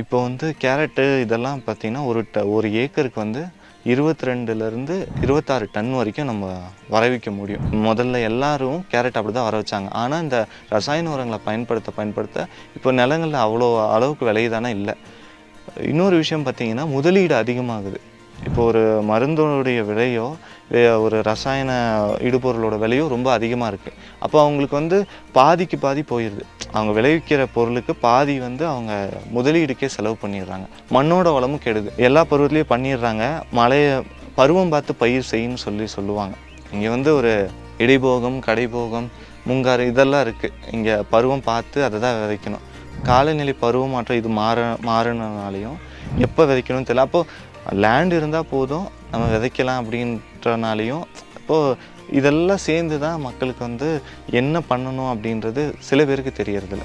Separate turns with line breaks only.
இப்போ வந்து கேரட்டு இதெல்லாம் பார்த்தீங்கன்னா ஒரு ட ஒரு ஏக்கருக்கு வந்து இருபத்தி ரெண்டுலேருந்து இருபத்தாறு டன் வரைக்கும் நம்ம வரவிக்க முடியும். முதல்ல எல்லாரும் கேரட் அப்படி தான் வர வச்சாங்க. ஆனால் இந்த ரசாயன உரங்களை பயன்படுத்த பயன்படுத்த இப்போ நிலங்களில் அவ்வளோ அளவுக்கு விளையுதானே இல்லை. இன்னொரு விஷயம் பார்த்தீங்கன்னா முதலீடு அதிகமாகுது. இப்போ ஒரு மருந்தோடைய விலையோ ஒரு ரசாயன இடுபொருளோட விலையோ ரொம்ப அதிகமாக இருக்குது அப்போ அவங்களுக்கு வந்து பாதிக்கு பாதி போயிடுது அவங்க விளைவிக்கிற பொருளுக்கு பாதி வந்து அவங்க முதலீடுக்கே செலவு பண்ணிடுறாங்க. மண்ணோட வளமும் கெடுது. எல்லா பருவத்துலேயும் பண்ணிடுறாங்க. மழையை பருவம் பார்த்து பயிர் செய்யுன்னு சொல்லி சொல்லுவாங்க. இங்கே வந்து ஒரு இடைபோகம் கடைபோகம் முங்காறு இதெல்லாம் இருக்குது இங்கே பருவம் பார்த்து அதை தான் விதைக்கணும். காலநிலை பருவம் மாற்றம் இது மாற மாறினாலையும் எப்போ விதைக்கணும்னு தெரியல. அப்போது லேண்ட் இருந்தால் போதும். நம்ம விதைக்கலாம் அப்படின்றனாலையும் இப்போது இதெல்லாம் சேர்ந்து தான் மக்களுக்கு வந்து என்ன பண்ணணும் அப்படின்றது சில பேருக்கு தெரியறதில்ல.